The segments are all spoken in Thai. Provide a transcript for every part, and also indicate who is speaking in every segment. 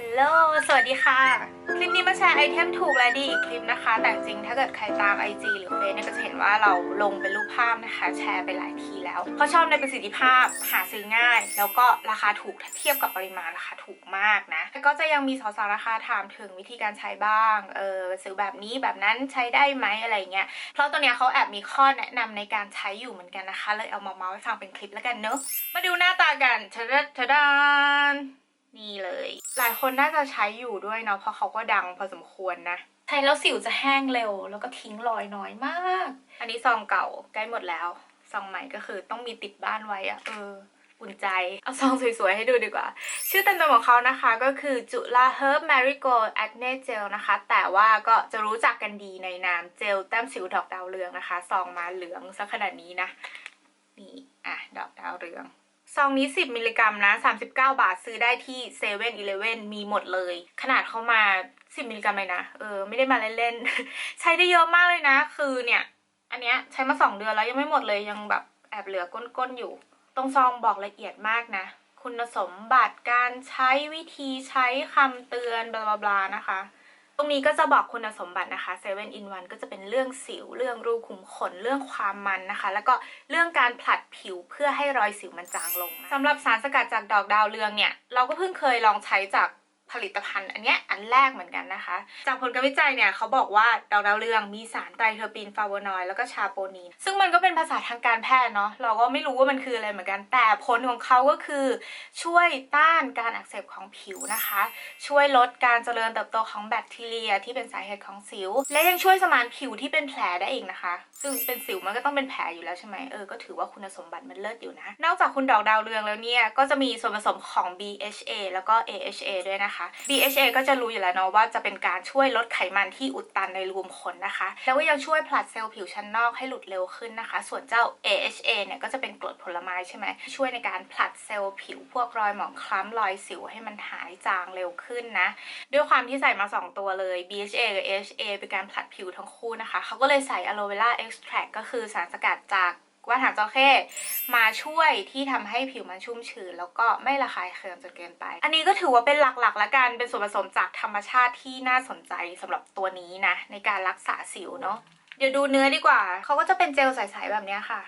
Speaker 1: ฮัลโหล สวัสดีค่ะ คลิปนี้มาแชร์ไอเทมถูกและดีอีกคลิปนะคะ แต่จริงๆถ้าเกิดใครตาม IG หรือเฟซเนี่ยก็จะเห็นว่าเราลงเป็นรูปภาพนะคะ แชร์ไปหลายทีแล้วเพราะชอบในประสิทธิภาพหาซื้อง่าย แล้วก็ราคาถูกถ้าเทียบกับปริมาณราคาถูกมากนะแล้วก็จะยังมีสาวๆราคาถามถึงวิธีการใช้บ้างเออซื้อแบบนี้แบบนั้นใช้ได้ไหมอะไรเงี้ยเพราะตัวเนี้ยเขาแอบมีข้อแนะนำในการใช้อยู่เหมือนกันนะคะ เลยเอามาเมาส์ให้ฟังเป็นคลิปแล้วกันเนอะมาดูหน้าตากันทะดะทะดาน นี่เลย หลายคนน่าจะใช้อยู่ด้วยเนาะเพราะเขาก็ดังพอสมควรนะ ใช้แล้วสิวจะแห้งเร็ว แล้วก็ทิ้งรอยน้อยมาก อันนี้ซองเก่าใกล้หมดแล้ว ซองใหม่ก็คือต้องมีติดบ้านไว้อะเอออุ่นใจ เอาซองสวยๆให้ดูดีกว่า ชื่อเต็มๆของเขานะคะก็คือจุลาเฮิร์บแมริโกลแอคเนเจลนะคะ แต่ว่าก็จะรู้จักกันดีในนามเจลแต้มสิวดอกดาวเรืองนะคะ ซองมาเหลืองซะขนาดนี้นะ นี่ อะ ดอกดาวเรือง ซองนี้ 10 มิลลิกรัมนะ 39 บาทซื้อได้ที่เซเว่นอีเลเว่นมีหมดเลย ขนาดเข้ามา 10 มิลลิกรัมเลยนะ เออ ไม่ได้มาเล่นๆ ใช้ได้เยอะมากเลยนะ คือเนี่ย อันเนี้ยใช้มา 2 เดือนแล้วยังไม่หมดเลยยังแบบแอบเหลือก้นๆอยู่ ตรงซองบอกละเอียดมากนะ คุณสมบัติการใช้วิธีใช้คำเตือนบลาบลานะคะ รงนี้ก็จะบอกคุณสมบัตินะคะ7 in 1ก็จะเป็นเรื่องสิว เรื่องรูขุมขน เรื่องความมันนะคะ แล้วก็เรื่องการผลัดผิวเพื่อให้รอยสิวมันจางลงนะสำหรับสารสกัดจากดอกดาวเรืองเนี่ย เราก็เพิ่งเคยลองใช้จาก ผลิตภัณฑ์อันเนี้ยอันแรกเหมือนกันนะคะ จากผลการวิจัยเนี่ยเขาบอกว่าดอกดาวเรืองมีสารไตรเทอร์ปีนฟลาโวนอยด์แล้วก็ชาโปนีน ซึ่งมันก็เป็นภาษาทางการแพทย์เนาะเราก็ไม่รู้ว่ามันคืออะไรเหมือนกัน แต่ผลของเขาก็คือ ช่วยต้านการอักเสบของผิวนะคะ ช่วยลดการเจริญเติบโตของแบคทีเรียที่เป็นสาเหตุของสิว และยังช่วยสมานผิวที่เป็นแผลได้อีกนะคะ ซึ่งเป็นสิวมันก็ต้องเป็นแผลอยู่แล้วใช่ไหมเออก็ถือว่าคุณสมบัติมันเลิศอยู่นะนอกจากคุณดอกดาวเรืองแล้วเนี่ยก็จะมีส่วนผสมของ BHA แล้วก็ AHA ด้วยนะคะ BHA ก็จะรู้อยู่แล้วเนาะว่าจะเป็นการช่วยลดไขมันที่อุดตันในรูขุมขนนะคะ แล้วก็ยังช่วยผลัดเซลล์ผิวชั้นนอกให้หลุดเร็วขึ้นนะคะ ส่วนเจ้า AHA เนี่ยก็จะเป็นกรดผลไม้ใช่ไหมช่วยในการผลัดเซลล์ผิวพวกรอยหมองคล้ำรอยสิวให้มันหายจางเร็วขึ้นนะ ด้วยความที่ใส่มา 2 ตัวเลย BHA กับ AHA เป็นการผลัดผิวทั้งคู่นะคะเขาก็เลยใส่ aloe vera extract ก็คือสารสกัดจาก ว่านหางจระเข้มาช่วยที่ทำให้ผิวมันชุ่มชื้นแล้วก็ไม่ระคายเคืองจนเกินไป อันนี้ก็ถือว่าเป็นหลักๆละกันเป็นส่วนผสมจากธรรมชาติที่น่าสนใจสำหรับตัวนี้นะ ในการรักษาสิวเนาะเดี๋ยวดูเนื้อดีกว่า เขาก็จะเป็นเจลใสๆแบบเนี้ยค่ะ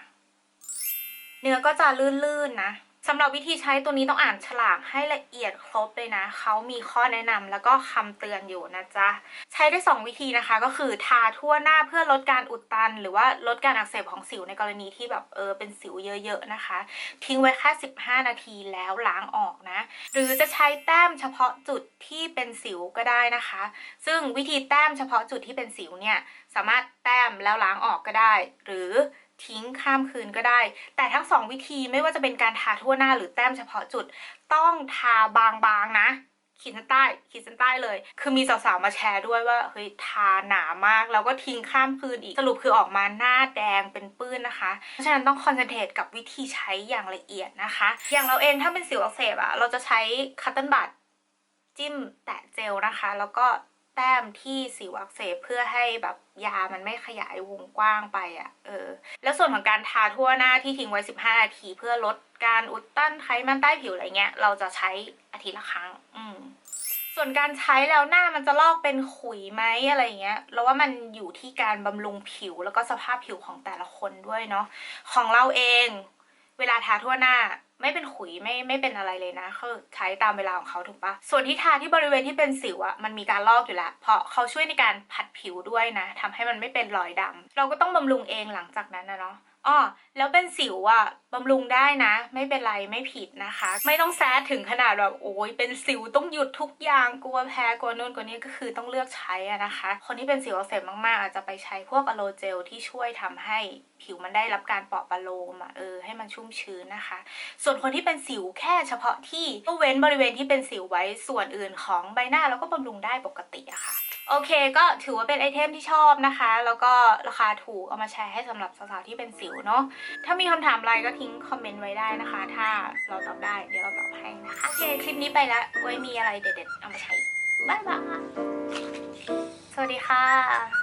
Speaker 1: เนื้อก็จะลื่นๆนะ สำหรับวิธีใช้ตัวนี้ต้องอ่านฉลากให้ละเอียดครบเลยนะ เขามีข้อแนะนำแล้วก็คำเตือนอยู่นะจ๊ะ ใช้ได้ 2 วิธีนะคะ ก็คือทาทั่วหน้าเพื่อลดการอุดตัน หรือว่าลดการอักเสบของสิวในกรณีที่แบบเออเป็นสิวเยอะๆนะคะ ทิ้งไว้แค่ 15 นาทีแล้วล้างออกนะ หรือจะใช้แต้มเฉพาะจุดที่เป็นสิวก็ได้นะคะ ซึ่งวิธีแต้มเฉพาะจุดที่เป็นสิวเนี่ยสามารถแต้มแล้วล้างออกก็ได้ หรือ ทิ้งข้ามคืนก็ได้ แต่ทั้งสองวิธีไม่ว่าจะเป็นการทาทั่วหน้าหรือแต้มเฉพาะจุด ต้องทาบางๆนะขีดเส้นใต้ขีดเส้นใต้เลย คือมีสาวๆมาแชร์ด้วยว่าเฮ้ยทาหนามาก แล้วก็ทิ้งข้ามคืนอีกสรุปคือออกมาหน้าแดงเป็นปื้นนะคะ เพราะฉะนั้นต้องคอนเซนเทรตกับวิธีใช้อย่างละเอียดนะคะ อย่างเราเองถ้าเป็นสิวอักเสบอะเราจะใช้คัตเติลบัตจิ้มแตะเจลนะคะ แล้วก็ แต้มที่สิวอักเสบเพื่อให้แบบยามันไม่ขยายวงกว้างไปอะ่ะเออแล้วส่วนของการทาทั่วหน้าที่ทิ้งไว้ 15 นาทีเพื่อลดการอุดตันไขมันใต้ผิวอะไรเงี้ย เราจะใช้อาทิตย์ละครั้ง อืมส่วนการใช้แล้วหน้ามันจะลอกเป็นขุยไหมอะไรเงี้ยเราว่ามันอยู่ที่การบำรุงผิวแล้วก็สภาพผิวของแต่ละคนด้วยเนาะของเราเอง เวลาทาทั่วหน้า ไม่เป็นขุยไม่ไม่เป็นอะไรเลยนะคือใช้ตามเวลาของเขาถูกปะส่วนที่ทาที่บริเวณที่เป็นสิวอะมันมีการลอกอยู่แล้วเพราะเขาช่วยในการผัดผิวด้วยนะทำให้มันไม่เป็นรอยดำเราก็ต้องบำรุงเองหลังจากนั้นนะเนาะ อ้อแล้วเป็นสิวอะบำรุงได้นะ ไม่เป็นไรไม่ผิดนะคะ ไม่ต้องแซดถึงขนาดแบบโอ้ยเป็นสิวต้องหยุดทุกอย่างกลัวแพ้กลัวนู่นกลัวนี้ก็คือต้องเลือกใช้อะนะคะ คนที่เป็นสิวอักเสบมากๆ อาจจะไปใช้พวกอะโลเจลที่ช่วยทำให้ผิวมันได้รับการเปราะประโลมอะเออให้มันชุ่มชื้นนะคะ ส่วนคนที่เป็นสิวแค่เฉพาะที่ก็เว้นบริเวณที่เป็นสิวไว้ส่วนอื่นของใบหน้าแล้วก็บำรุงได้ปกติอะค่ะ โอเคก็ถือว่าเป็นไอเทมที่ชอบนะคะ แล้วก็ราคาถูกเอามาแชร์ให้สำหรับสาวๆที่เป็นสิวเนาะถ้ามีคำถามอะไรก็ทิ้งคอมเมนต์ไว้ได้นะคะ ถ้าเราตอบได้เดี๋ยวเราตอบให้นะคะโอเคคลิปนี้ไปแล้วไว้มีอะไรเด็ดๆเอามาใช้บ๊ายบายสวัสดีค่ะ